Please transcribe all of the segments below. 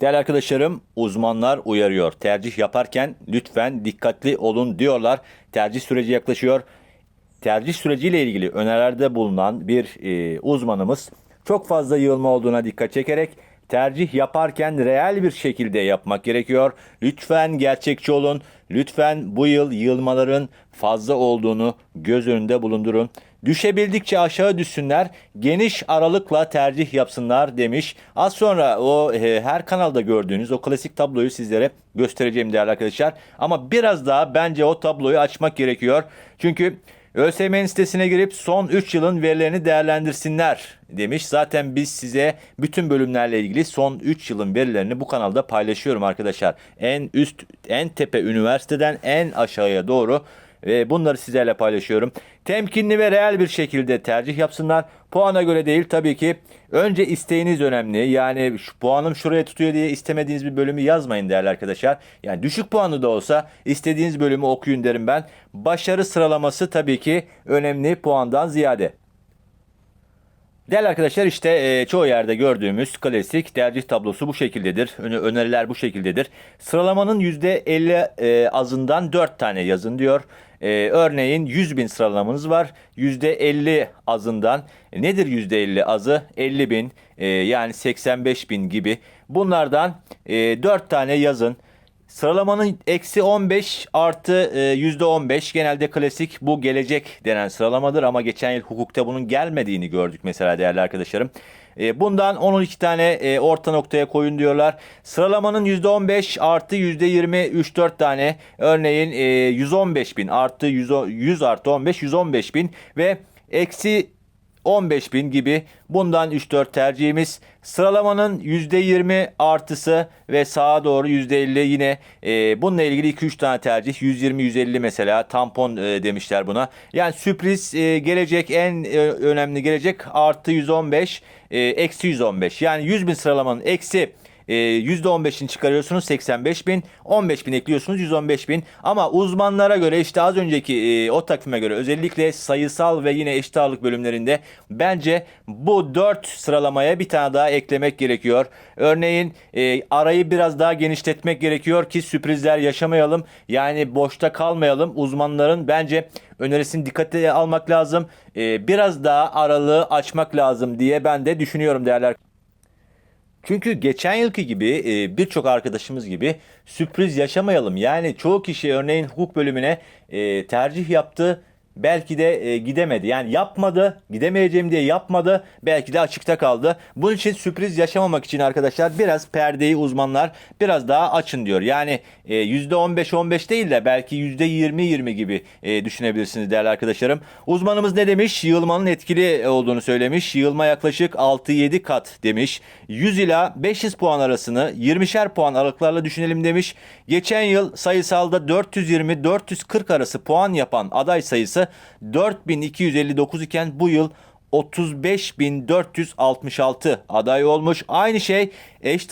Değerli arkadaşlarım, uzmanlar uyarıyor. Tercih yaparken lütfen dikkatli olun diyorlar. Tercih süreci yaklaşıyor. Tercih süreciyle ilgili önerilerde bulunan bir e, uzmanımız çok fazla yığılma olduğuna dikkat çekerek tercih yaparken reel bir şekilde yapmak gerekiyor. Lütfen gerçekçi olun. Lütfen bu yıl yığılmaların fazla olduğunu göz önünde bulundurun. Düşebildikçe aşağı düşsünler, geniş aralıkla tercih yapsınlar demiş. Az sonra o e, her kanalda gördüğünüz o klasik tabloyu sizlere göstereceğim değerli arkadaşlar. Ama biraz daha bence o tabloyu açmak gerekiyor. Çünkü ÖSYM'nin sitesine girip son 3 yılın verilerini değerlendirsinler demiş. Zaten biz size bütün bölümlerle ilgili son 3 yılın verilerini bu kanalda paylaşıyorum arkadaşlar. En üst, en tepe üniversiteden en aşağıya doğru ve bunları sizlerle paylaşıyorum. Temkinli ve reel bir şekilde tercih yapsınlar. Puana göre değil tabii ki. Önce isteğiniz önemli. Yani şu puanım şuraya tutuyor diye istemediğiniz bir bölümü yazmayın değerli arkadaşlar. Yani düşük puanı da olsa istediğiniz bölümü okuyun derim ben. Başarı sıralaması tabii ki önemli puandan ziyade. Değerli arkadaşlar işte e, çoğu yerde gördüğümüz klasik tercih tablosu bu şekildedir. Öne- Öneriler bu şekildedir. Sıralamanın %50 e, azından 4 tane yazın diyor. E, örneğin 100 bin sıralamanız var. %50 azından nedir %50 azı? 50 bin e, yani 85 bin gibi. Bunlardan e, 4 tane yazın. Sıralamanın eksi 15 artı e, yüzde 15 genelde klasik bu gelecek denen sıralamadır ama geçen yıl hukukta bunun gelmediğini gördük mesela değerli arkadaşlarım. E, Bundan 10-12 tane e, orta noktaya koyun diyorlar. Sıralamanın %15 artı %20 3-4 tane örneğin e, 115 bin artı 100, 100 artı 15 115 bin ve eksi 15 bin gibi bundan 3-4 tercihimiz. Sıralamanın %20 artısı ve sağa doğru %50 yine e, bununla ilgili 2-3 tane tercih. 120-150 mesela tampon e, demişler buna. Yani sürpriz e, gelecek en e, önemli gelecek artı 115 e, eksi 115. Yani 100 bin sıralamanın eksi e, %15'ini çıkarıyorsunuz 85 bin. 15 bin ekliyorsunuz 115 bin. Ama uzmanlara göre işte az önceki e, o takvime göre özellikle sayısal ve yine eşit ağırlık bölümlerinde bence bu 4 sıralamaya bir tane daha eklemek gerekiyor. Örneğin e, arayı biraz daha genişletmek gerekiyor ki sürprizler yaşamayalım. Yani boşta kalmayalım. Uzmanların bence önerisini dikkate almak lazım. E, biraz daha aralığı açmak lazım diye ben de düşünüyorum arkadaşlar. Çünkü geçen yılki gibi e, birçok arkadaşımız gibi sürpriz yaşamayalım. Yani çoğu kişi örneğin hukuk bölümüne e, tercih yaptı. Belki de e, gidemedi. Yani yapmadı, gidemeyeceğim diye yapmadı. Belki de açıkta kaldı. Bunun için sürpriz yaşamamak için arkadaşlar biraz perdeyi uzmanlar biraz daha açın diyor. Yani e, %15-15 değil de belki %20-20 gibi e, düşünebilirsiniz değerli arkadaşlarım. Uzmanımız ne demiş? Yığılmanın etkili olduğunu söylemiş. Yığılma yaklaşık 6-7 kat demiş. 100 ila 500 puan arasını 20'şer puan aralıklarla düşünelim demiş. Geçen yıl sayısalda 420-440 arası puan yapan aday sayısı 4259 iken bu yıl 35.466 aday olmuş. Aynı şey eş,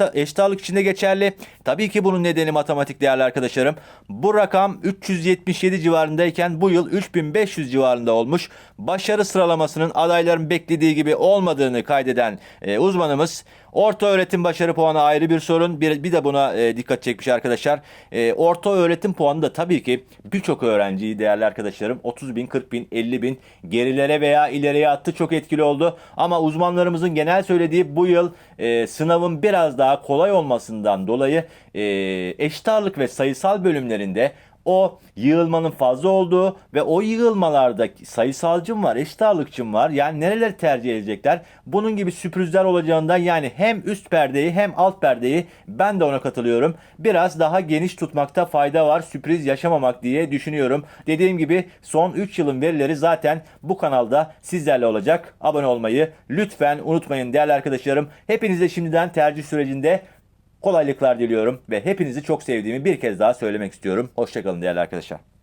içinde geçerli. Tabii ki bunun nedeni matematik değerli arkadaşlarım. Bu rakam 377 civarındayken bu yıl 3500 civarında olmuş. Başarı sıralamasının adayların beklediği gibi olmadığını kaydeden e, uzmanımız Orta öğretim başarı puanı ayrı bir sorun. Bir, bir de buna e, dikkat çekmiş arkadaşlar. E, orta öğretim puanı da tabii ki birçok öğrenciyi değerli arkadaşlarım 30 bin, 40 bin, 50 bin gerilere veya ileriye attı çok etkili oldu. Ama uzmanlarımızın genel söylediği bu yıl e, sınavın biraz daha kolay olmasından dolayı e, eşit ağırlık ve sayısal bölümlerinde o yığılmanın fazla olduğu ve o yığılmalarda sayısalcım var, eşit ağırlıkçım var. Yani nereleri tercih edecekler? Bunun gibi sürprizler olacağından yani hem üst perdeyi hem alt perdeyi ben de ona katılıyorum. Biraz daha geniş tutmakta fayda var. Sürpriz yaşamamak diye düşünüyorum. Dediğim gibi son 3 yılın verileri zaten bu kanalda sizlerle olacak. Abone olmayı lütfen unutmayın değerli arkadaşlarım. Hepinize şimdiden tercih sürecinde kolaylıklar diliyorum ve hepinizi çok sevdiğimi bir kez daha söylemek istiyorum. Hoşçakalın değerli arkadaşlar.